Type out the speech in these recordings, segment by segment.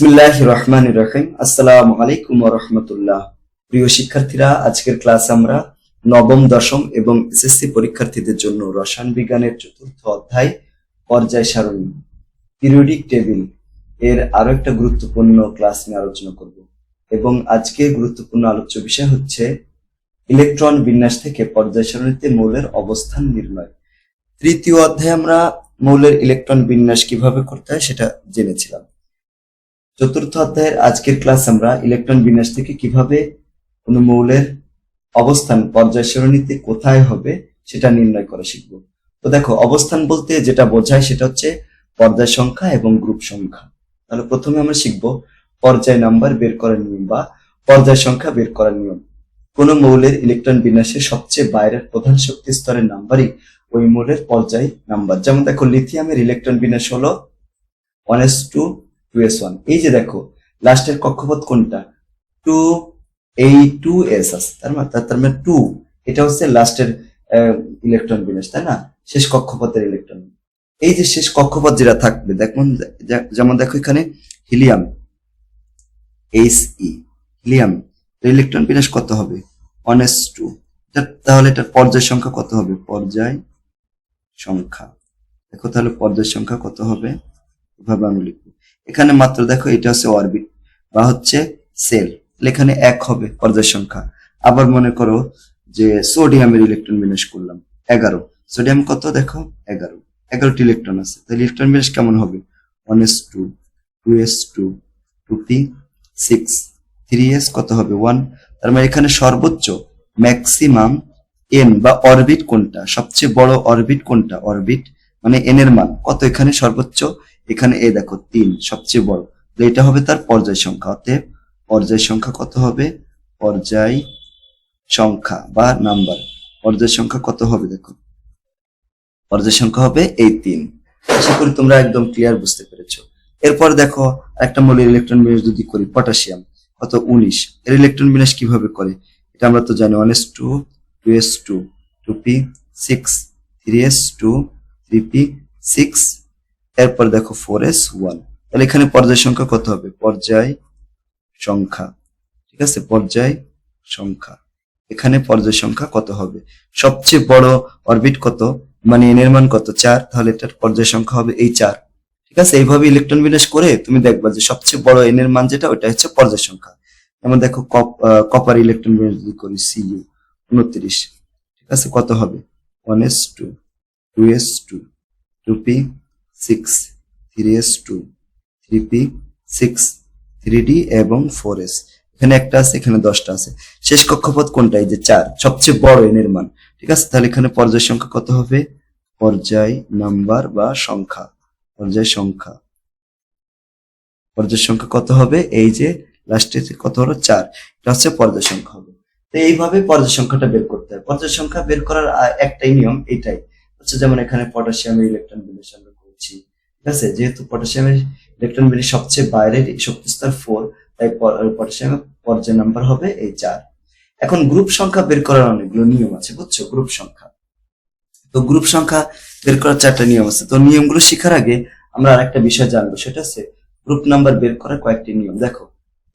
বিসমিল্লাহ রহমান রহিম। আসসালামু আলাইকুম রহমতুল্লাহ। প্রিয় শিক্ষার্থীরা, আজকের ক্লাস আমরা নবম, দশম এবং এসএসসি পরীক্ষার্থীদের জন্য রসায়ন বিজ্ঞানের চতুর্থ অধ্যায়, পর্যায় সারণী পিরিয়ডিক টেবিলের আরও একটা গুরুত্বপূর্ণ ক্লাস নিয়ে আলোচনা করব। এবং আজকে গুরুত্বপূর্ণ আলোচ্য বিষয় হচ্ছে ইলেকট্রন বিন্যাস থেকে পর্যায় সারণীতে মৌলের অবস্থান নির্ণয়। তৃতীয় অধ্যায়ে আমরা মৌলের ইলেকট্রন বিন্যাস কীভাবে করতে হয় সেটা জেনেছিলাম। চতুর্থ অধ্যায়ের আজকের ক্লাস আমরা ইলেকট্রন বিন্যাস থেকে কীভাবে কোন মৌলের অবস্থান পর্যায় সারণীতে কোথায় হবে সেটা নির্ণয় করা শিখব। তো দেখো, অবস্থান বলতে যেটা বোঝায় সেটা হচ্ছে পর্যায় সংখ্যা এবং গ্রুপ সংখ্যা। তাহলে প্রথমে আমরা শিখব পর্যায় নাম্বার বের করার নিয়ম বা পর্যায় সংখ্যা বের করার নিয়ম। কোন মৌলের ইলেকট্রন বিন্যাসের সবচেয়ে বাইরের প্রধান শক্তি স্তরের নাম্বারই ওই মৌলের পর্যায় নাম্বার। যেমন দেখো লিথিয়ামের ইলেকট্রন বিন্যাস হলো one S two two S one এই যে দেখো লাস্টের কক্ষপথ কোনটা? টু এই টু এস আছে তার মানে তার মানে টু এটা হচ্ছে লাস্টের ইলেকট্রন বিন্যাস, তাই না? শেষ কক্ষপথের ইলেকট্রন এই যে শেষ কক্ষপথ যেটা থাকবে, দেখুন যেমন দেখো এখানে helium H E helium electron বিন্যাস কত হবে? এস টু তাহলে এটার পর্যায় সংখ্যা কত হবে? পর্যায় সংখ্যা। দেখো তাহলে পর্যায় সংখ্যা কত হবে? এভাবে আমি লিখব। এখানে মাত্র দেখো এটা হচ্ছে অরবিট বা হচ্ছে সেল এখানে এক হবে পর্যায় সংখ্যা। আবার মনে করো যে সোডিয়ামের ইলেকট্রন বিন্যাস করলাম, এগারো। সোডিয়াম কত দেখো? এগারো। এগারোটি ইলেকট্রন আছে। তাহলে ইলেকট্রন বিন্যাস কেমন হবে? One S two two S two two P six three S কত হবে? ওয়ান তার মানে এখানে সর্বোচ্চ ম্যাক্সিমাম এন বা অরবিট কোনটা? সবচেয়ে বড় অরবিট কোনটা? অরবিট মানে এন এর মান। কত এখানে? সর্বোচ্চ এখানে এ দেখো তিন, সবচেয়ে বড়। তো এটা হবে তার পর্যায় সংখ্যা, অতএব পর্যায় সংখ্যা কত হবে? পর্যায় সংখ্যা বা নাম্বার। পর্যায় সংখ্যা কত হবে দেখো? পর্যায় সংখ্যা হবে এই তিন। আশা করি তোমরা একদম ক্লিয়ার বুঝতে পেরেছ। এরপর দেখো একটা মৌলের ইলেকট্রন বিন্যাস যদি করি পটাশিয়াম কত? উনিশ। এর ইলেকট্রন বিন্যাস কীভাবে করে? এটা আমরা তো জানি one S two two S two two P six three S two three P six এরপর দেখো ফোর এস ওয়ান তাহলে এখানে পর্যায় সংখ্যা কত হবে? পর্যায় সংখ্যা। ঠিক আছে? পর্যায় সংখ্যা। এখানে পর্যায় সংখ্যা কত হবে? সবচেয়ে বড় অরবিট কত? মানে এন এর মান কত? চার। তাহলে এটার পর্যায় সংখ্যা হবে এই চার। ঠিক আছে? এইভাবে ইলেকট্রন বিন্যাস করে তুমি দেখবা যে সবচেয়ে বড় এন এর মান যেটা ওটা হচ্ছে পর্যায় সংখ্যা। যেমন দেখো কপার ইলেকট্রন বিন্যাস যদি করি সিইউ উনত্রিশ। ঠিক আছে? কত হবে? One S two two S two two P six three S two three P six three D এবং ফোর এস এখানে একটা আছে, এখানে দশটা আছে। শেষ কক্ষপথ কোনটা এই যে চার, সবচেয়ে বড় এনের মান ঠিক আছে? তাহলে এখানে পর্যায় সংখ্যা কত হবে? পর্যায় নাম্বার বা সংখ্যা। পর্যায় সংখ্যা। পর্যায় সংখ্যা কত হবে? এই যে লাস্টে কত হলো? চার। এটা হচ্ছে পর্যায় সংখ্যা হবে। তো এইভাবে পর্যায় সংখ্যাটা বের করতে হয়। পর্যায় সংখ্যা বের করার একটাই নিয়ম এটাই। হচ্ছে যেমন এখানে পটাশিয়ামের ইলেকট্রন বিন্যাস আমরা ঠিক আছে? যেহেতু পটাশিয়ামের ইলেকট্রন বিন্যাস সবচেয়ে বাইরের শক্তি স্তর ফোর তাই পটাশিয়ামের পর্যায় নাম্বার হবে এই চার। এখন গ্রুপ সংখ্যা বের করার অনেকগুলো নিয়ম আছে, বুঝছ? গ্রুপ সংখ্যা। তো গ্রুপ সংখ্যা বের করার চারটা নিয়ম আছে। তো নিয়মগুলো শেখার আগে আমরা আরেকটা বিষয় জানব। সেটা হচ্ছে গ্রুপ নাম্বার বের করার কয়েকটি নিয়ম। দেখো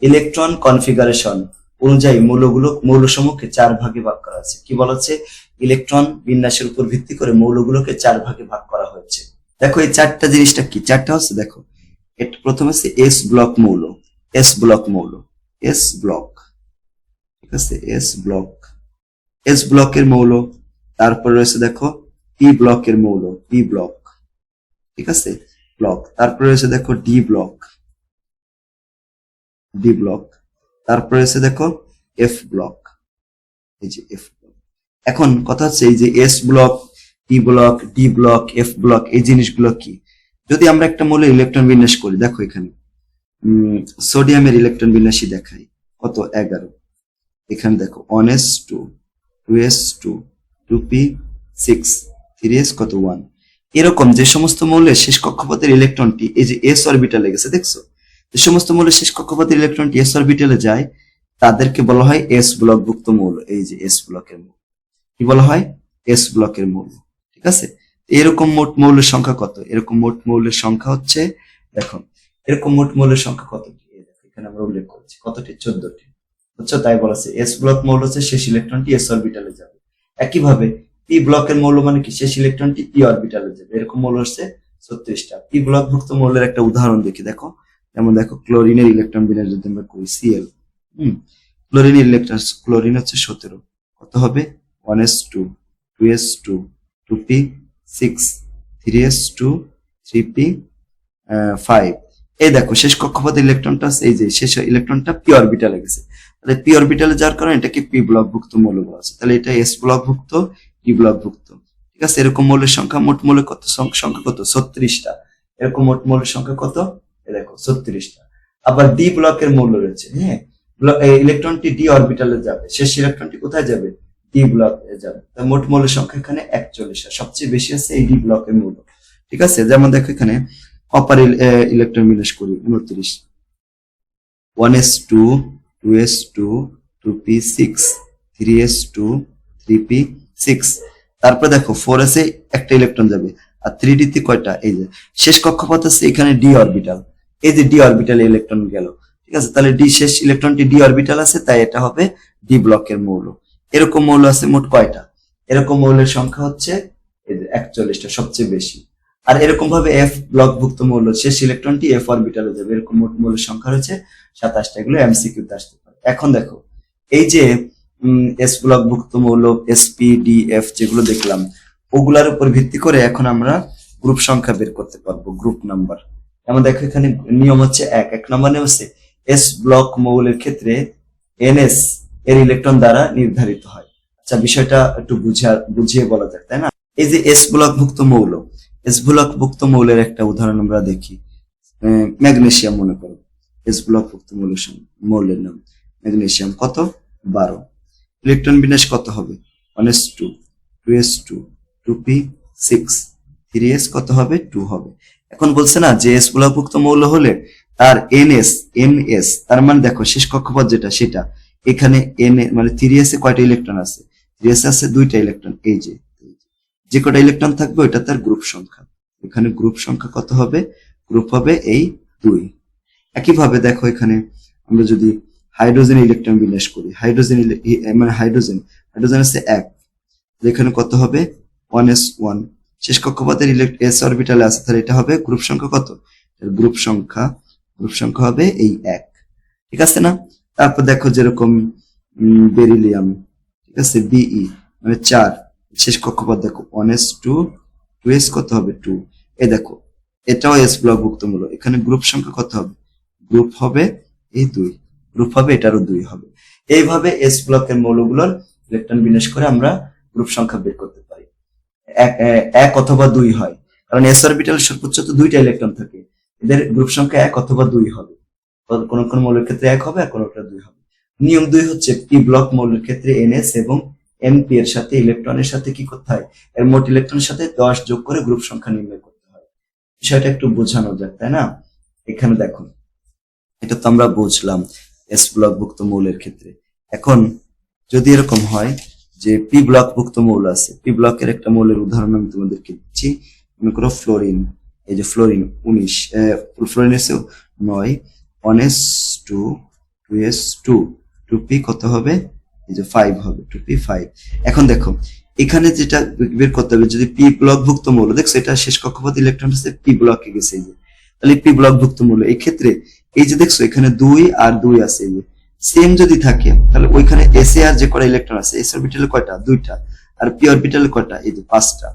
ইলেকট্রন কনফিগারেশন অনুযায়ী মৌলগুলো মৌলসমূহকে চার ভাগে ভাগ করা আছে কি বলা হচ্ছে? ইলেকট্রন বিন্যাসের উপর ভিত্তি করে মৌলগুলোকে চার ভাগে ভাগ করা হয়েছে। দেখো এই চারটা জিনিসটা কি? চারটা হচ্ছে দেখো এটা প্রথম হচ্ছে এস ব্লক মৌল এস ব্লক মৌল এস ব্লক ঠিক আছে? এস ব্লক এস ব্লকের মৌল, তারপর রয়েছে দেখো পি ব্লকের মৌল পি ব্লক ঠিক আছে? ব্লক তারপরে রয়েছে দেখো ডি ব্লক ডি ব্লক তারপরে রয়েছে দেখো এফ ব্লক এই যে এফ ব্লক এখন কথা হচ্ছে এই যে S block P block D block F block এই জিনিসগুলো কি? যদি আমরা একটা মৌলের ইলেকট্রন বিন্যাস করি, দেখো এখানে। সোডিয়ামের ইলেকট্রন বিন্যাসই দেখাই। কত? এগারো। এখানে দেখো one S two two S two two P six three S কত? ওয়ান এরকম যে সমস্ত মৌলের শেষ কক্ষপথের ইলেকট্রনটি, এই যে এস অরবিটালে গেছে, দেখছ? যে সমস্ত মৌলের শেষ কক্ষপথের ইলেকট্রনটি এস অরবিটালে যায়, তাদেরকে বলা হয় এস ব্লকভুক্ত মৌল, এই যে এস ব্লকের মৌল। কি বলা হয়? এস ব্লকের মৌল। ঠিক আছে? এরকম মোট মৌলের সংখ্যা কত? এরকম মোট মৌলের সংখ্যা হচ্ছে দেখো এরকম মোট মৌলের সংখ্যা কত? কতটি? চোদ্দটি। বুঝছ? তাই বলেছে এস ব্লক মৌল হচ্ছে শেষ ইলেকট্রনটি এস অরবিটালে যাবে। একইভাবে পি ব্লকের মৌল মানে কি? শেষ ইলেকট্রনটি পি অরবিটালে যাবে। এরকম মৌল হচ্ছে ছত্রিশটা। পি ব্লকভুক্ত মৌলের একটা উদাহরণ দেখি, দেখো। যেমন দেখো ক্লোরিনের ইলেকট্রন বিন্যাস যদি আমরা করি সিএল হম? ক্লোরিনের ইলেকট্রন ক্লোরিন হচ্ছে সতেরো। কত হবে? One S two two S two two P six three S two three P five এই দেখো, শেষ কক্ষপথ ইলেকট্রনটা এই যে শেষ ইলেকট্রনটা পি অরবিটালে গেছে। তাহলে পি অরবিটালে যাওয়ার কারণে এটাকে পি ব্লকভুক্ত মৌল বলা তাহলে এটা এস ব্লকভুক্ত পি ব্লকভুক্ত ঠিক আছে? এরকম মৌলের সংখ্যা মোট মৌলের কত? সংখ্যা কত? ছত্রিশটা। এরকম মোট মৌলের সংখ্যা কত? দেখো, ছত্রিশটা। আবার ডি ব্লকের মৌল রয়েছে হ্যাঁ? ইলেকট্রনটি ডি অরবিটালে যাবে। শেষ ইলেকট্রনটি কোথায় যাবে? ডি ব্লকে যাবে। তাই মোট মৌলের সংখ্যা এখানে একচল্লিশটা সবচেয়ে বেশি আছে এই ডি ব্লকের মৌল। ঠিক আছে? যেমন দেখো এখানে কপার ইলেকট্রন বিন্যাস করি, উনত্রিশ। One S two two S two two P six three S two three P six তারপরে দেখো ফোর এসে একটা ইলেকট্রন যাবে, আর থ্রি ডিতে কয়টা? এই যে, শেষ কক্ষপথ আছে এখানে ডি অরবিটাল এই যে ডি অরবিটাল ইলেকট্রন গেল। ঠিক আছে? তাহলে ডি শেষ ইলেকট্রনটি ডি অরবিটাল আছে, তাই এটা হবে ডি ব্লকের মৌল। এরকম মৌল আছে মোট কয়টা? এরকম মৌলের সংখ্যা হচ্ছে একচল্লিশটা, সবচেয়ে বেশি। আর এরকম ভাবে এফ ব্লকভুক্ত মৌল, শেষ ইলেকট্রনটি এফ অরবিটালে যাবে। এরকম মোট মৌলের সংখ্যা রয়েছে সাতাশটা, এগুলো এমসিকিউতে আসতে পারে। এখন দেখো, এই যে এস ব্লকভুক্ত মৌল এসপি ডি এফ যেগুলো দেখলাম, ওগুলার উপর ভিত্তি করে এখন আমরা গ্রুপ সংখ্যা বের করতে পারব গ্রুপ নাম্বার যেমন দেখো, এখানে নিয়ম হচ্ছে এক। এক নম্বর নিয়ম হচ্ছে এস ব্লক মৌলের ক্ষেত্রে এনএস এর ইলেকট্রন দ্বারা নির্ধারিত হয়। আচ্ছা বিষয়টা একটু বুঝা, বুঝিয়ে বলা যাক, তাই না? এই যে এস ব্লকভুক্ত মৌল এস ব্লকভুক্ত মৌলের একটা উদাহরণ আমরা দেখি। ম্যাগনেসিয়াম মনে করো। এস ব্লকভুক্ত মৌলের সঙ্গে, মৌলের নাম। ম্যাগনেসিয়াম কত? বারো। ইলেকট্রন বিন্যাস কত হবে? One S two two S two two P six three S কত হবে? টু হবে। এখন বলছে না যে এস ব্লকভুক্ত মৌল হলে তার এন এস এন এস তার মানে দেখো শেষ কক্ষপথ যেটা, সেটা। এখানে এন মানে থ্রি এস কয়টা ইলেকট্রন আছে? থ্রি এস আছে দুইটা ইলেকট্রন এই যে যে। কটা ইলেকট্রন থাকবে ওটা তার গ্রুপ সংখ্যা। এখানে গ্রুপ সংখ্যা কত হবে? গ্রুপ হবে এই দুই। একইভাবে দেখো এখানে, আমরা যদি হাইড্রোজেন ইলেকট্রন বিন্যাস করি হাইড্রোজেন মানে হাইড্রোজেন হাইড্রোজেন আছে এক। এখানে কত হবে? ওয়ান এস ওয়ান শেষ কক্ষপথের এস অরবিটালে আছে, তাহলে এটা হবে গ্রুপ সংখ্যা কত? গ্রুপ সংখ্যা গ্রুপ সংখ্যা হবে এই এক। ঠিক আছে না? তারপর দেখো যেরকম বেরিলিয়াম, ঠিক আছে বিই মানে চার। শেষ কক্ষপথ দেখো one S two two S কত হবে? টু এ দেখো, এটাও এস ব্লকভুক্ত মূল। এখানে গ্রুপ সংখ্যা কত হবে? গ্রুপ হবে এই দুই। গ্রুপ হবে এটারও দুই হবে। এইভাবে এস ব্লকের মৌলগুলোর ইলেকট্রন বিন্যাস করে আমরা গ্রুপ সংখ্যা বের করতে পারি। এক- এক অথবা দুই হয়। কারণ এস অরবিটাল সর্বোচ্চ তো দুইটা ইলেকট্রন থাকে। এদের গ্রুপ সংখ্যা এক অথবা দুই হবে। কোন- কোন মৌলের ক্ষেত্রে এক হবে আর কোনটা দুই হবে। নিয়ম দুই হচ্ছে পি ব্লক মৌলের ক্ষেত্রে এনএস এবং এনপি এর সাথে ইলেকট্রনের সাথে কি করতে হয়? এর মোট ইলেকট্রনের সাথে দশ যোগ করে গ্রুপ সংখ্যা নির্ণয় করতে হয়। বিষয়টা একটু বোঝানো যাক, তাই না? এখানে দেখো, এটা তো আমরা বুঝলাম এস ব্লকভুক্ত মৌলের ক্ষেত্রে। এখন যদি এরকম হয় যে পি ব্লকভুক্ত মৌল আছে পি ব্লকের একটা মৌলের উদাহরণ আমি তোমাদেরকে দিচ্ছি। মনে করো ফ্লোরিন এই যে ফ্লোরিন উনিশ ফ্লোরিন এসে নয় one S two two S two two P কত হবে? এই যে ফাইভ হবে টু পি ফাইভ এখন দেখো, এখানে যেটা বের করতে হবে, যদি পি ব্লকভুক্ত মৌল, দেখছ এটা শেষ কক্ষপথ ইলেকট্রন হচ্ছে পি ব্লকে গেছে এই যে। তাহলে পি ব্লকভুক্ত মৌল, এই ক্ষেত্রে এই যে দেখছ, এখানে দুই আর দুই আছে এই যে। সেম যদি থাকে, তাহলে ওইখানে এস আর যে কটা ইলেকট্রন আছে এস অরবিটালে কয়টা? দুইটা। আর পি অরবিটালে কয়টা? এই যে পাঁচটা।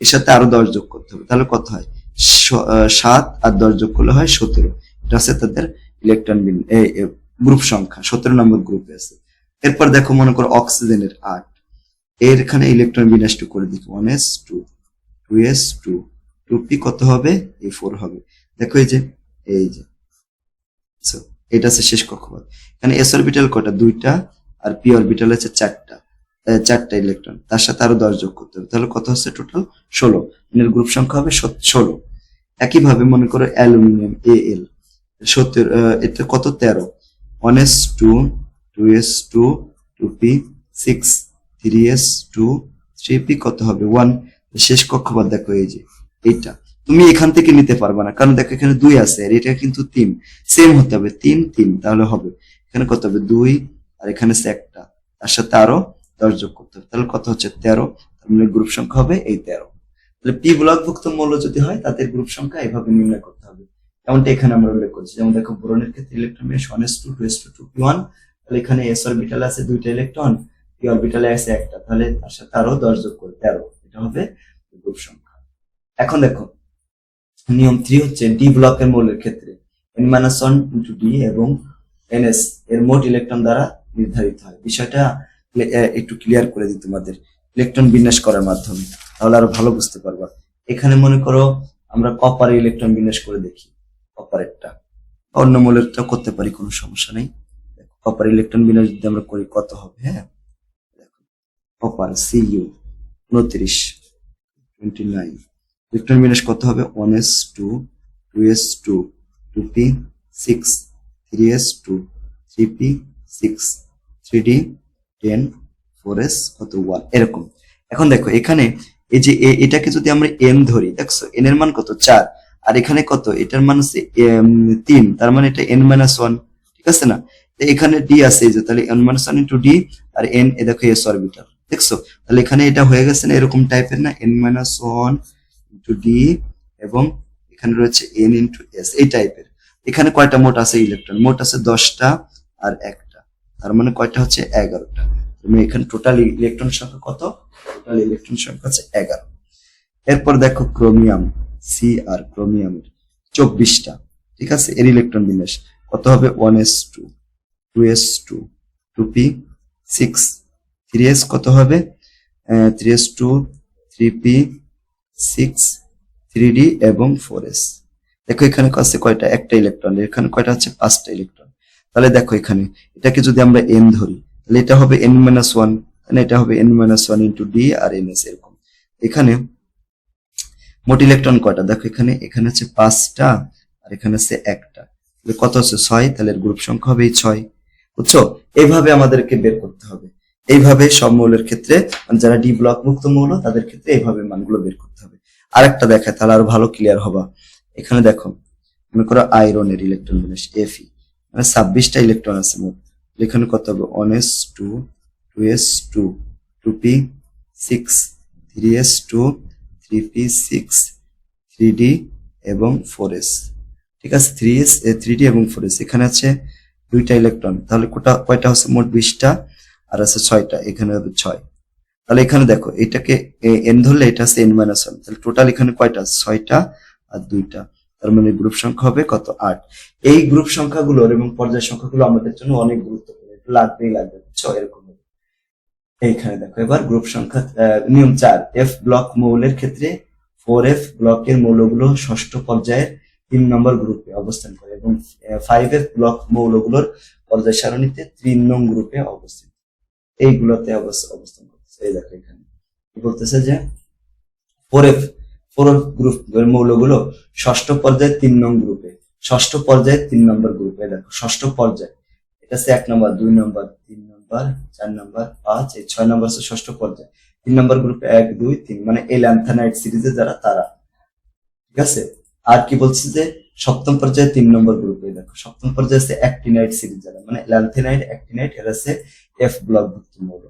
এর সাথে আরও দশ যোগ করতে হবে। তাহলে কত হয়? সাত আর দশ যোগ করলে হয় সতেরো। এটা হচ্ছে তাদের ইলেকট্রন গ্রুপ সংখ্যা, সতেরো নম্বর গ্রুপে আছে। এরপর দেখো মনে করো অক্সিজেনের আট। এর এখানে ইলেকট্রন বিন্যাসটু করে দেখি one S two two S two two P কত হবে? এ ফোর হবে। দেখো এই যে এই যে। এটা হচ্ছে শেষ কক্ষপথ। এখানে এস অরবিটাল কটা? দুইটা, আর পি অরবিটাল হচ্ছে চারটা। চারটা ইলেকট্রন তার সাথে আরও দশ যোগ করতে হবে। তাহলে কত হচ্ছে টোটাল ষোলো। গ্রুপ সংখ্যা হবে ষোলো। একইভাবে মনে করো অ্যালুমিনিয়াম এ এল সত্তর এটা কত? তেরো। One S two two S two two P six three S two three P কত হবে? ওয়ান শেষ কক্ষপথ দেখো এই যে, এইটা। তুমি এখান থেকে নিতে পারবে না, কারণ দেখো এখানে দুই আছে, আর এটা কিন্তু তিন। সেম হতে হবে, তিন তিন, তাহলে হবে। এখানে কত হবে? দুই, আর এখানে একটা। তার সাথে আরও দশ যোগ করতে হবে, তাহলে কত হচ্ছে? তেরো। তার মানে গ্রুপ সংখ্যা হবে এই তেরো। তাহলে পি ব্লকভুক্ত মৌল যদি হয়, তাদের গ্রুপ সংখ্যা এইভাবে নির্ণয় করতে হবে। যেমনটা এখানে আমরা উল্লেখ করছি, যেমন দেখো বোরনের ক্ষেত্রে ইলেকট্রন বিন্যাস one S two two S two two one তাহলে এখানে এস অরবিটালে আছে দুইটা ইলেকট্রন পি অরবিটালে আছে একটা, তাহলে তার সাথে আরও দশ যোগ করে তেরো, এটা হবে গ্রুপ সংখ্যা। এখন দেখো, নিয়ম থ্রি হচ্ছে ডি ব্লকের মৌলের ক্ষেত্রে N minus one into D এবং এনএস এর মোট ইলেকট্রন দ্বারা নির্ধারিত হয়। বিষয়টা একটু ক্লিয়ার করে দিই তোমাদের ইলেকট্রন বিন্যাস করার মাধ্যমে, তাহলে আরও ভালো বুঝতে পারবা। এখানে মনে করো আমরা কপারে ইলেকট্রন বিন্যাস করে দেখি। কপারেরটা অন্য মৌলেরটা করতে পারি, কোনো সমস্যা নেই। কপার ইলেকট্রন বিন্যাস যদি আমরা করি, কত হবে হ্যাঁ? কপার সিইউ উনত্রিশ টোয়েন্টি নাইন ইলেকট্রন বিন্যাস কত হবে? One S two two S two two P six three S two three P six three D ten four S কত? ওয়ান এরকম। এখন দেখো, এখানে এই যে এটাকে যদি আমরা এন ধরি, দেখছ এন এর মান কত? চার। আর এখানে কত? এটার মান হচ্ছে তিন। তার মানে এটা এন মাইনাস ওয়ান ঠিক আছে না? এখানে ডি আছে, যে তাহলে N minus one into D আর এন, এ দেখো এস অরবিটাল দেখছ? তাহলে এখানে এটা হয়ে গেছে না, এরকম টাইপের না? N minus one into D এবং এখানে রয়েছে এন ইন্টু এস এই টাইপের এখানে কয়টা মোট আছে? ইলেকট্রন মোট আছে দশটা আর একটা। তার মানে কয়টা হচ্ছে? এগারোটা। তুমি এখানে টোটাল ইলেকট্রন সংখ্যা কত? টোটাল ইলেকট্রন সংখ্যা হচ্ছে এগারো। এরপর দেখো ক্রোমিয়াম সি আর ক্রোমিয়ামের চব্বিশটা। ঠিক আছে? এর ইলেকট্রন বিন্যাস। কত হবে? One S two two S two two P six three S কত হবে? Three S two three P six three D এবং ফোর এস দেখো, এখানে আছে কয়টা? একটা ইলেকট্রন এখানে কয়টা হচ্ছে পাঁচটা ইলেকট্রন তাহলে দেখো এখানে, এটাকে যদি আমরা এন ধরি, তাহলে এটা হবে এন মাইনাস ওয়ান এটা হবে N minus one into D আর এন এস এরকম। এখানে মোট ইলেকট্রন কয়টা? দেখো এখানে এখানে হচ্ছে পাঁচটা, আর এখানে হচ্ছে একটা। কত হচ্ছে ছয়? তাহলে গ্রুপ সংখ্যা হবে এই ছয়। বুঝছ? এইভাবে আমাদেরকে বের করতে হবে। এইভাবে সব মৌলের ক্ষেত্রে মানে যারা ডি ব্লক মুক্ত মৌল, তাদের ক্ষেত্রে এইভাবে মানগুলো বের করতে হবে। আরেকটা দেখায়, তাহলে আরও ভালো ক্লিয়ার হবা। এখানে দেখো, মনে করো আয়রনের ইলেকট্রন বিন্যাস এফি মানে ছাব্বিশটা ইলেকট্রন আছে মোট। এখানে কত হবে? One S two two S two two P six three S two three P six three D এবং ফোর এস ঠিক আছে? থ্রি এস থ্রি ডি এবং ফোর এস এখানে আছে দুইটা ইলেকট্রন তাহলে কোটা, কয়টা হচ্ছে? মোট বিশটা। আর আছে ছয়টা। এখানে হবে ছয়। তাহলে এখানে দেখো, এটাকে এন ধরলে এটা আছে এন মাইনাস ওয়ান তাহলে টোটাল এখানে কয়টা? ছয়টা আর দুইটা। তার মানে গ্রুপ সংখ্যা হবে কত? আট। এই গ্রুপ সংখ্যাগুলোর এবং পর্যায় সংখ্যাগুলো আমাদের জন্য অনেক গুরুত্বপূর্ণ। লাগবেই লাগবে, বুঝছ? এরকম। এইখানে দেখো, এবার গ্রুপ সংখ্যা নিয়ম চার এফ ব্লক মৌলের ক্ষেত্রে ফোর এফ ব্লকের মৌলগুলো ষষ্ঠ পর্যায়ের তিন নম্বর গ্রুপে অবস্থান করে এবং ফাইভ এফ ব্লক মৌলগুলোর পর্যায় সারণীতে তিন নং গ্রুপে অবস্থিত। এইগুলোতে অবস- অবস্থান করতেছে। এই দেখো এখানে। কি বলতেছে যে four F four F group মৌলগুলো ষষ্ঠ পর্যায়ে তিন নং গ্রুপে ষষ্ঠ পর্যায়ে তিন নম্বর গ্রুপে দেখো, ষষ্ঠ পর্যায়ে, এটা হচ্ছে এক নম্বর, দুই নম্বর, তিন নম্বর চার নম্বর পাঁচ, এই ছয় নম্বর হচ্ছে ষষ্ঠ পর্যায়ে। তিন নম্বর গ্রুপে এক, দুই, তিন মানে এই ল্যান্থানাইট সিরিজে যারা, তারা। ঠিক আছে? আর কি বলছে যে, সপ্তম পর্যায়ে তিন নম্বর গ্রুপে দেখো, সপ্তম পর্যায়ে আছে অ্যাক্টিনাইট সিরিজ যারা মানে ল্যান্থেনাইট অ্যাক্টিনাইট এরা আছে এফ ব্লক ভুক্ত মৌল।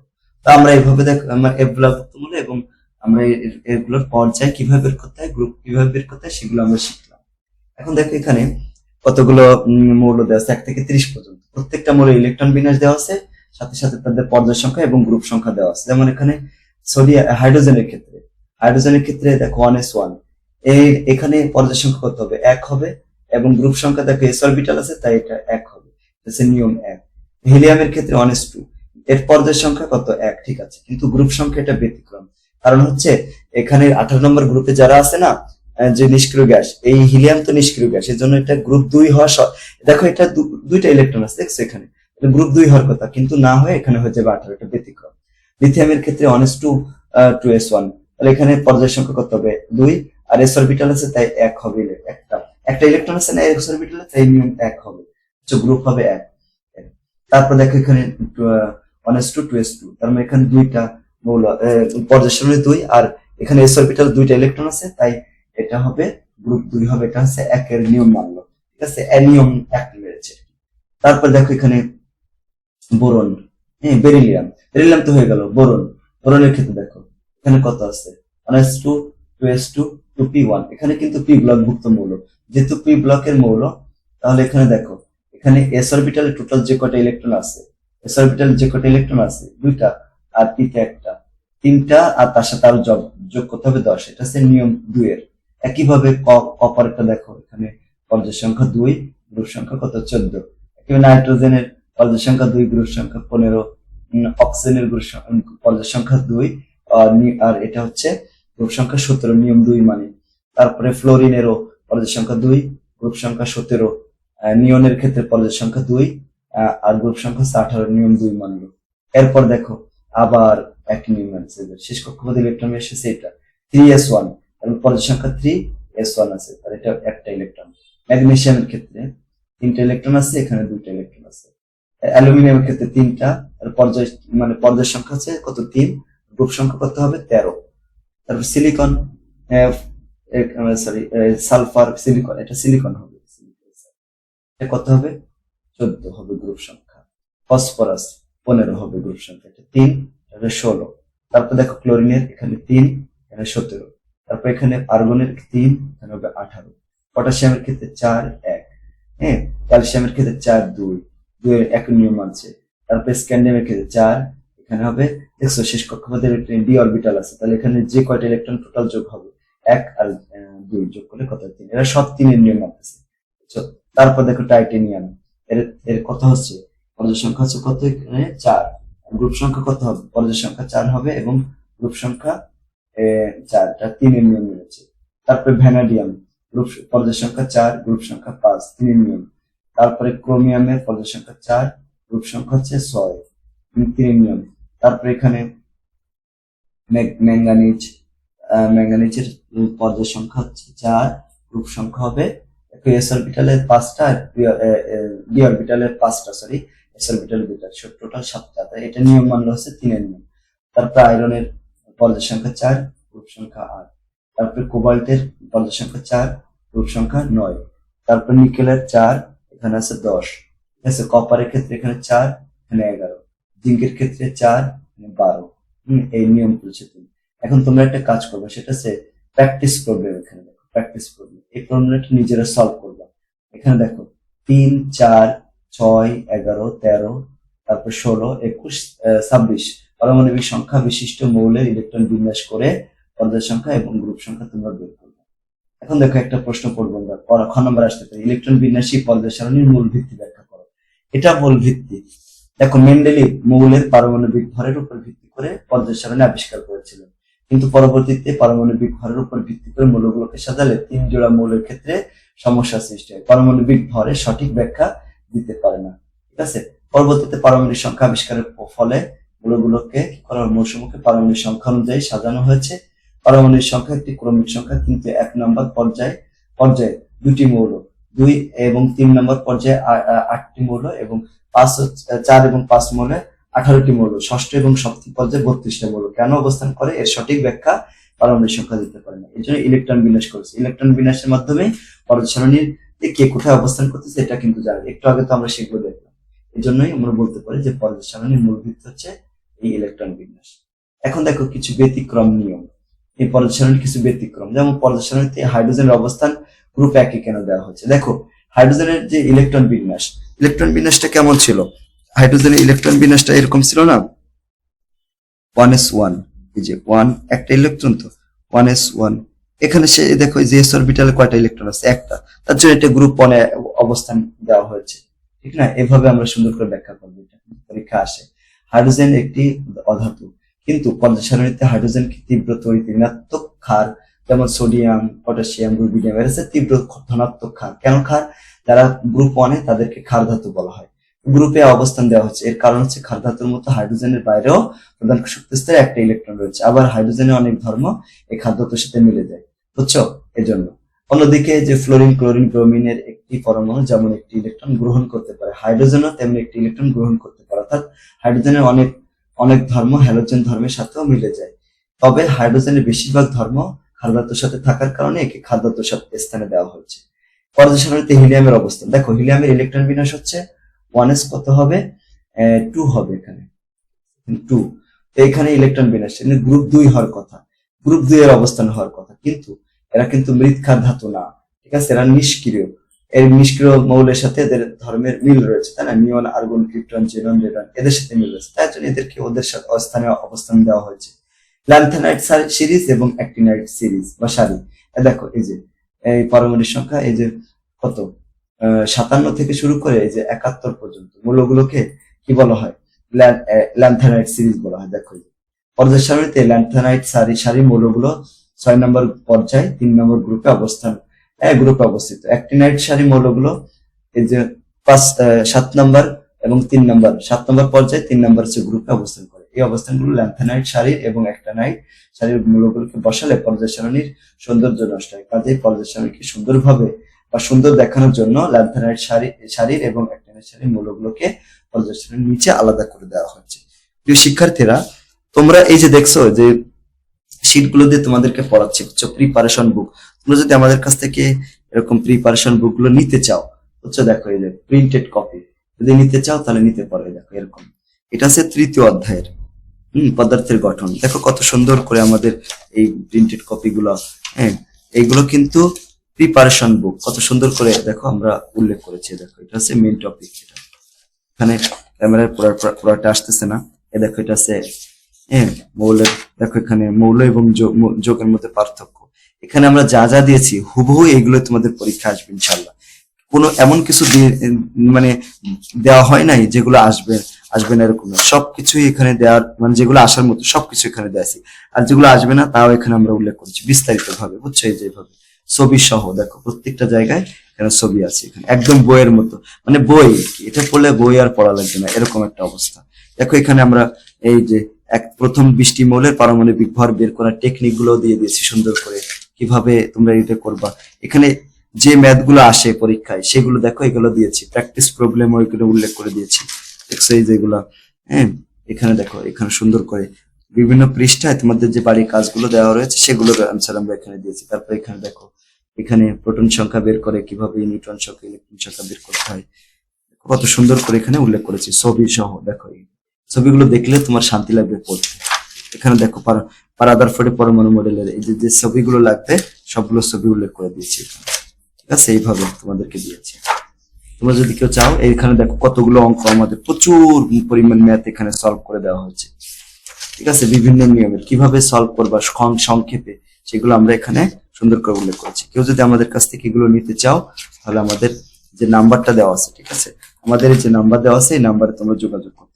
তো আমরা এইভাবে দেখো, আমরা এফ ব্লক ভুক্ত মৌল এবং আমরা এগুলোর পর্যায় কীভাবে বের করতে হয় গ্রুপ কীভাবে বের করতে হয়, সেগুলো আমরা শিখলাম। এখন দেখো এখানে কতগুলো মৌল দেওয়া আছে, এক থেকে ত্রিশ পর্যন্ত। প্রত্যেকটা মৌলে ইলেকট্রন বিন্যাস দেওয়া আছে সাথে সাথে তাদের পর্যায় সংখ্যা এবং গ্রুপ সংখ্যা দেওয়া আছে। যেমন এখানে সোডিয়াম হাইড্রোজেনের ক্ষেত্রে। হাইড্রোজেনের ক্ষেত্রে দেখো ওয়ান এস ওয়ান এই এখানে পর্যায় সংখ্যা কত হবে? এক হবে এবং গ্রুপ সংখ্যা দেখো এস অরবিটাল আছে, তাই এটা এক হবে। নিয়ম এক। হিলিয়ামের ক্ষেত্রে ওয়ান এস টু এর পর্যায় সংখ্যা কত? এক, ঠিক আছে। কিন্তু গ্রুপ সংখ্যা এটা ব্যতিক্রম। কারণ হচ্ছে এখানে আঠারো নম্বর গ্রুপে যারা আছে না যে নিষ্ক্রিয় গ্যাস, এই হিলিয়াম তো নিষ্ক্রিয় গ্যাস এর জন্য এটা গ্রুপ দুই হওয়া দেখো এটা দুইটা ইলেকট্রন আছে, দেখছ এখানে। গ্রুপ দুই হওয়ার কথা। কিন্তু না হয়ে এখানে হয়ে যাবে আঠারো এটা ব্যতিক্রম। লিথিয়ামের ক্ষেত্রে S two two S one তাহলে এখানে পর্যায় সংখ্যা কত হবে? দুই। আর এস অরবিটাল আছে, তাই এক হবে একটা। একটা ইলেকট্রন আছে না এস অরবিটাল তাই নিয়ম এক হবে। গ্রুপ হবে এক। তারপর দেখো এখানে S two two S two তার মানে এখানে দুইটা মৌল পর্যায় সারণী দুই। আর এখানে এস অরবিটাল দুইটা ইলেকট্রন আছে, তাই এটা হবে গ্রুপ দুই হবে, এটা হচ্ছে একের নিয়ম মানলো ঠিক আছে? নিয়ম এক মেরেছে তারপর দেখো এখানে বোরন। হ্যাঁ বেরিলিয়াম বেরিলিয়াম তো হয়ে গেল, বোরন। বোরনের ক্ষেত্রে দেখো, এখানে কত আছে? One S two two S two two P one এখানে কিন্তু পি ব্লক ভুক্ত মৌল। যেহেতু পি ব্লকের মৌল, তাহলে এখানে দেখো, এখানে এস অরবিটালে টোটাল যে কটা ইলেকট্রন আছে? এস অরবিটালে যে কটা ইলেকট্রন আছে? দুইটা আর পিতে একটা। তিনটা আর তার সাথে আরও যোগ যোগ করতে হবে দশ। এটা হচ্ছে নিয়ম দুইয়ের একইভাবে কপারটা দেখো, এখানে পর্যায় সংখ্যা দুই গ্রুপ সংখ্যা কত? চোদ্দ। নাইট্রোজেনের পর্যায় সংখ্যা দুই গ্রুপ সংখ্যা পনেরো অক্সিজেনের গ্রুপ পর্যায় সংখ্যা দুই, আর এটা হচ্ছে গ্রুপ সংখ্যা সতেরো, নিয়ম দুই মানে। তারপরে ফ্লোরিনেরও পর্যায় সংখ্যা দুই গ্রুপ সংখ্যা সতেরো নিয়নের ক্ষেত্রে পর্যায় সংখ্যা দুই আর গ্রুপ সংখ্যা আঠারো নিয়ম দুই মানলো এরপর দেখো, আবার এক নিয়ম আছে। শেষ কক্ষপথ ইলেকট্রন এসেছে এটা। থ্রি এস ওয়ান এবং পর্যায় সংখ্যা থ্রি এস ওয়ান আছে। আর এটা একটা ইলেকট্রন। ম্যাগনেসিয়ামের ক্ষেত্রে তিনটা ইলেকট্রন আছে, এখানে দুইটা ইলেকট্রন। অ্যালুমিনিয়ামের ক্ষেত্রে তিনটা পর্যায় মানে পর্যায় সংখ্যা আছে কত? তিন। গ্রুপ সংখ্যা কত হবে? তেরো। তারপর সিলিকন সরি সালফার সিলিকন এটা সিলিকন হবে। কত হবে? চোদ্দ হবে গ্রুপ সংখ্যা। ফসফরাস পনেরো হবে গ্রুপ সংখ্যা। এটা তিন এটা ষোলো। তারপর দেখো ক্লোরিনের এখানে তিন, এখানে সতেরো। তারপর এখানে আর্গনের তিন, এখানে হবে আঠারো। পটাশিয়ামের ক্ষেত্রে চার, এক। হ্যাঁ ক্যালসিয়ামের ক্ষেত্রে চার, দুই। এক নিয়ম আছে। তারপর স্ক্যান্ডিয়ামের ক্ষেত্রে চার এখানে হবে দেখছ শেষ কক্ষপথের ডি অরবিটাল আছে। তাহলে এখানে যে কয়টা ইলেকট্রন টোটাল যোগ হবে? এক আর দুই যোগ করলে কত তিন। এরা সব তিনের নিয়ম মানতেছে। তারপর দেখো টাইটেনিয়াম এর এর কত হচ্ছে? পর্যায় সংখ্যা হচ্ছে কত এখানে? চার। গ্রুপ সংখ্যা কত হবে? পর্যায় সংখ্যা চার হবে এবং গ্রুপ সংখ্যা আহ, চার। এটা তিনের নিয়ম রয়েছে। তারপরে ভ্যানাডিয়াম গ্রুপ পর্যায় সংখ্যা চার গ্রুপ সংখ্যা পাঁচ। তিনের নিয়ম। তারপরে ক্রোমিয়ামের পর্যায় সংখ্যা চার গ্রুপ সংখ্যা হচ্ছে ছয়। নিয়ম তারপরে এখানে ম্যাঙ্গানিজ ম্যাঙ্গানিজের পর্যায় সংখ্যা হচ্ছে চার গ্রুপ সংখ্যা হবে এস অরবিটালের পাঁচটা ডি অরবিটালের পাঁচটা সরি এস অরবিটালের দুটা টোটাল সাতটা। তাই এটা নিয়ম মানলো হচ্ছে তিনের নিয়ম। তারপরে আয়রনের পর্যায় সংখ্যা চার গ্রুপ সংখ্যা আট। তারপরে কোবাল্টের পর্যায় সংখ্যা চার গ্রুপ সংখ্যা নয়। তারপর নিকেলের চার এখানে আছে দশ। ঠিক আছে? কপারের ক্ষেত্রে এখানে চার, এখানে এগারো। জিঙ্কের ক্ষেত্রে চার, এখানে বারো। হম, এই নিয়ম বলছে তুমি। এখন তোমরা একটা কাজ করবে, সেটা হচ্ছে প্র্যাকটিস করবে এখানে দেখো প্র্যাকটিস করবে। এই প্রবলেমটা নিজেরা সলভ করবে। এখানে দেখো, তিন, চার, ছয়, এগারো, তেরো, তারপর ষোলো, একুশ ছাব্বিশ। পারমাণবিক সংখ্যা বিশিষ্ট মৌলের ইলেকট্রন বিন্যাস করে পর্যায় সংখ্যা এবং গ্রুপ সংখ্যা তোমরা বের এখন দেখো একটা প্রশ্ন করব আমরা। খ নম্বর আসতে পারে। ইলেকট্রন বিন্যাসী পর্যায় সারণীর মূল ভিত্তি ব্যাখ্যা করো। এটা মূল ভিত্তি। দেখো, মেন্ডেলি মৌলের পারমাণবিক ভরের উপর ভিত্তি করে পর্যায় সারণী আবিষ্কার করেছিলেন। কিন্তু পরবর্তীতে পারমাণবিক ভরের উপর ভিত্তি করে মৌলগুলোকে সাজালে তিন জোড়া মৌলের ক্ষেত্রে সমস্যা সৃষ্টি হয়। পারমাণবিক ভরের সঠিক ব্যাখ্যা দিতে পারে না। ঠিক আছে? পরবর্তীতে পারমাণবিক সংখ্যা আবিষ্কারের ফলে মৌলগুলোকে কি করা হয়? মৌলসমূহকে পারমাণবিক সংখ্যা অনুযায়ী সাজানো হয়েছে। পারমাণবিক সংখ্যা একটি ক্রমিক সংখ্যা, কিন্তু এক নম্বর পর্যায়ে পর্যায়ে দুটি মৌল। দুই এবং তিন নম্বর পর্যায়ে আটটি মৌল এবং পাঁচ চার এবং পাঁচ মৌলে আঠারোটি মৌল। ষষ্ঠ এবং সপ্তম পর্যায়ে বত্রিশটা মৌল। কেন অবস্থান করে? এর সঠিক ব্যাখ্যা পারমাণবিক সংখ্যা দিতে পারে না। এই জন্য ইলেকট্রন বিন্যাস করেছে। ইলেকট্রন বিন্যাসের মাধ্যমে সারণীর কে কোথায় অবস্থান করতেছে এটা কিন্তু জানি। একটু আগে তো আমরা সেগুলো দেখলাম। এই জন্যই আমরা বলতে পারি যে সারণীর মূল ভিত্তি হচ্ছে এই ইলেকট্রন বিন্যাস। এখন দেখো কিছু ব্যতিক্রম নিয়ম। এই পর্যায় কিছু ব্যতিক্রম। যেমন পর্যায় সারণীতে হাইড্রোজেনের অবস্থান গ্রুপ একে কেন দেওয়া হচ্ছে দেখো, হাইড্রোজেনের যে ইলেকট্রন বিন্যাস, ইলেকট্রন বিন্যাসটা কেমন ছিল? হাইড্রোজেনের ইলেকট্রন বিন্যাসটা এরকম ছিল না? ওয়ান এস ওয়ান, এই যে ওয়ান একটা ইলেকট্রন তো, ওয়ান এস ওয়ান। এখানে সে দেখো যে এস অরবিটালে কয়টা ইলেকট্রন আছে? একটা। তার জন্য এটা গ্রুপ ওয়ানে অবস্থান দেওয়া হয়েছে। ঠিক না? এভাবে আমরা সুন্দর করে ব্যাখ্যা করব, এটা পরীক্ষা আসে। হাইড্রোজেন একটি অধাতু। কিন্তু পর্যায় সারণীতে হাইড্রোজেন কি তীব্র তড়িৎ ঋণাত্মক ক্ষার, যেমন সোডিয়াম পটাশিয়াম রুবিডিয়াম এর হচ্ছে তীব্র ধনাত্মক ক্ষার। কেন ক্ষার? যারা গ্রুপ ওয়ানে তাদেরকে ক্ষার ধাতু বলা হয়। গ্রুপে অবস্থান দেওয়া হচ্ছে। এর কারণ হচ্ছে ক্ষার ধাতুর মতো হাইড্রোজেনের বাইরেও প্রধান শক্তিস্তরে একটা ইলেকট্রন রয়েছে। আবার হাইড্রোজেনের অনেক ধর্ম এই ধাতুর সাথে মিলে যায়। বুঝছ? এজন্য। অন্যদিকে যে ফ্লোরিন ক্লোরিন ব্রোমিনের একটি পরমাণু যেমন একটি ইলেকট্রন গ্রহণ করতে পারে হাইড্রোজেনও তেমনি একটি ইলেকট্রন গ্রহণ করতে পারে। অর্থাৎ হাইড্রোজেনের অনেক অনেক ধর্ম হ্যালোজেন ধর্মের সাথেও মিলে যায়। তবে হাইড্রোজেনের বেশিরভাগ ধর্ম খাদ্যাত্মর সাথে থাকার কারণে একে খাদ্যাত্মর সাথে স্থানে দেওয়া হচ্ছে। পর্যায় হিলিয়ামের অবস্থান। দেখো হিলিয়ামের ইলেকট্রন বিন্যাস হচ্ছে ওয়ান এস কত হবে? টু হবে এখানে। টু তো এখানে ইলেকট্রন বিন্যাস গ্রুপ দুই হওয়ার কথা। গ্রুপ দুই এর অবস্থান হওয়ার কথা। কিন্তু এরা কিন্তু মৃৎক্ষার ধাতু না। ঠিক আছে? এরা নিষ্ক্রিয়। এর নিষ্ক্রিয় মৌলের সাথে এদের ধর্মের মিল রয়েছে, তাই না? Neon argon, krypton xenon radon, এদের সাথে মিল রয়েছে। তাই জন্য এদেরকে ওদের সাথে অস্থানে অবস্থান দেওয়া হয়েছে। ল্যান্থানাইট সিরিজ এবং অ্যাক্টিনাইট সিরিজ বা সারি। দেখো, এই যে, এই পারমাণবিক সংখ্যা, এই যে কত? সাতান্ন থেকে শুরু করে এই যে একাত্তর পর্যন্ত। মৌলগুলোকে কি বলা হয়? ল্যান্থানাইট সিরিজ বলা হয়। দেখো। পর্যায় সারণীতে ল্যান্থানাইট সারি সারি মৌলগুলো ছয় নম্বর পর্যায়ে, তিন নম্বর গ্রুপে অবস্থান গ্রুপে অবস্থিত। অ্যাক্টিনাইট সারি মৌলগুলো এই যে পাঁচ সাত নম্বর এবং তিন নম্বর সাত নম্বর পর্যায়ে তিন নম্বর হচ্ছে গ্রুপে অবস্থান করে। এই অবস্থানগুলো ল্যান্থানাইট সারির এবং অ্যাক্টানাইট সারির মৌলগুলোকে বসালে পর্যায় সারণীর সৌন্দর্য নষ্ট হয়। কাজেই পর্যায় সারণীকে সুন্দরভাবে বা সুন্দর দেখানোর জন্য ল্যান্থানাইট সারি সারির এবং অ্যাক্টানাইট সারির মৌলগুলোকে পর্যায় সারণীর নিচে আলাদা করে দেওয়া হচ্ছে। প্রিয় শিক্ষার্থীরা, তোমরা এই যে দেখছ যে শীটগুলো দিয়ে তোমাদেরকে পড়াচ্ছি বুঝছ প্রিপারেশন বুক তোমরা যদি আমাদের কাছ থেকে এরকম প্রিপারেশন বুকগুলো নিতে চাও বুঝছ দেখো এই যে প্রিন্টেড কপি যদি নিতে চাও তাহলে নিতে পারো দেখো এরকম। এটা হচ্ছে তৃতীয় অধ্যায়ের, হম, পদার্থের গঠন। দেখো কত সুন্দর করে আমাদের এই প্রিন্টেড কপি গুলো হ্যাঁ এইগুলো কিন্তু প্রিপারেশন বুক কত সুন্দর করে দেখো আমরা উল্লেখ করেছি, দেখো এটা হচ্ছে মেন টপিক এটা এখানে ক্যামেরার পুরা- পুরাটা আসতেছে না। এ দেখো এটা হচ্ছে হ্যাঁ মৌলের, দেখো এখানে মৌল এবং যোগের মধ্যে পার্থক্য। এখানে আমরা যা যা দিয়েছি, হুবহু এগুলো তোমাদের পরীক্ষা আসবে ইনশাল্লাহ কোনো এমন কিছু মানে দেওয়া হয় নাই যেগুলো আসবে আসবে না এরকম। সবকিছুই এখানে দেওয়ার মানে যেগুলো আসার মতো সবকিছু এখানে দেওয়া আর যেগুলো আসবে না, তাও এখানে আমরা উল্লেখ করছি বিস্তারিত ভাবে বুঝছ যেভাবে ছবি সহ, দেখো, প্রত্যেকটা জায়গায় এখানে ছবি আছে এখানে। একদম বইয়ের মতো। মানে বই এটা পড়লে বই আর পড়া লাগবে না, এরকম একটা অবস্থা। দেখো এখানে আমরা এই যে এক প্রথম বৃষ্টি মৌলের পারমাণবিক ভর বের করার টেকনিকগুলো দিয়ে দিয়েছি সুন্দর করে কীভাবে তোমরা এটা করবা। এখানে যে ম্যাথগুলো আসে পরীক্ষায়, সেগুলো দেখো, এগুলো দিয়েছি। প্র্যাকটিস প্রবলেম ওইগুলো উল্লেখ করে দিয়েছি। এই যেগুলো হ্যাঁ? এখানে দেখো, এখানে সুন্দর করে। বিভিন্ন পৃষ্ঠায় তোমাদের যে বাড়ির কাজগুলো দেওয়া রয়েছে, সেগুলোর আনসার আমরা এখানে দিয়েছি। তারপর এখানে দেখো, এখানে প্রোটন সংখ্যা বের করে কীভাবে নিউট্রন সংখ্যা ইলেকট্রন সংখ্যা বের করতে হয়। কত সুন্দর করে এখানে উল্লেখ করেছি ছবি সহ দেখো ছবিগুলো দেখলে তোমার শান্তি লাগবে পড়তে। এখানে দেখো পারাদার ফোর্ডে পরমাণু মডেলের এই যে ছবিগুলো লাগবে, সবগুলো ছবি উল্লেখ করে দিয়েছি। ঠিক আছে, এইভাবে তোমাদেরকে দিয়েছি। তোমরা যদি কেউ চাও, এইখানে দেখো কতগুলো অঙ্ক আমাদের প্রচুর পরিমাণ ম্যাথ এখানে সলভ করে দেওয়া হয়েছে। ঠিক আছে, বিভিন্ন নিয়মের, কীভাবে সলভ করবা সংক্ষেপে, সেগুলো আমরা এখানে সুন্দর করে উল্লেখ করেছি। কেউ যদি আমাদের কাছ থেকে এগুলো নিতে চাও, তাহলে আমাদের যে নাম্বারটা দেওয়া আছে, ঠিক আছে? আমাদের যে নাম্বার দেওয়া আছে, এই নাম্বারে তোমরা যোগাযোগ পারো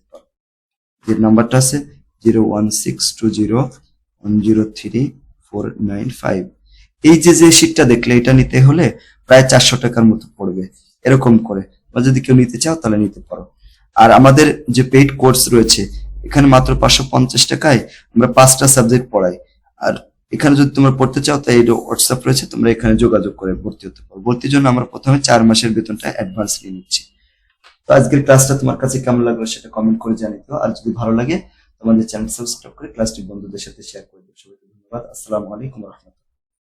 যে নাম্বারটা আছে zero one six two zero one zero three four nine five এই যে যে শীটটা দেখলে, এটা নিতে হলে প্রায় চারশো টাকার মতো পড়বে, এরকম করে। বা যদি কেউ নিতে চাও, তাহলে নিতে পারো। আর আমাদের যে পেইড কোর্স রয়েছে, এখানে মাত্র পাঁচশো পঞ্চাশ টাকায় আমরা পাঁচটা সাবজেক্ট পড়াই। আর এখানে যদি তোমরা পড়তে চাও, তাই হোয়াটসঅ্যাপ রয়েছে, তোমরা এখানে যোগাযোগ করে ভর্তি হতে পারো। ভর্তির জন্য আমরা প্রথমে চার মাসের বেতনটা অ্যাডভান্স নিয়ে নিচ্ছি। তো আজকের ক্লাসটা তোমার কাছে কেমন লাগল সেটা কমেন্ট করে জানিও আর যদি ভালো লাগে, তোমাদের চ্যানেল সাবস্ক্রাইব করে ক্লাসটি বন্ধুদের সাথে শেয়ার করে দিও। সবাইকে ধন্যবাদ। আসসালামু আলাইকুম রহমতুল্লাহ।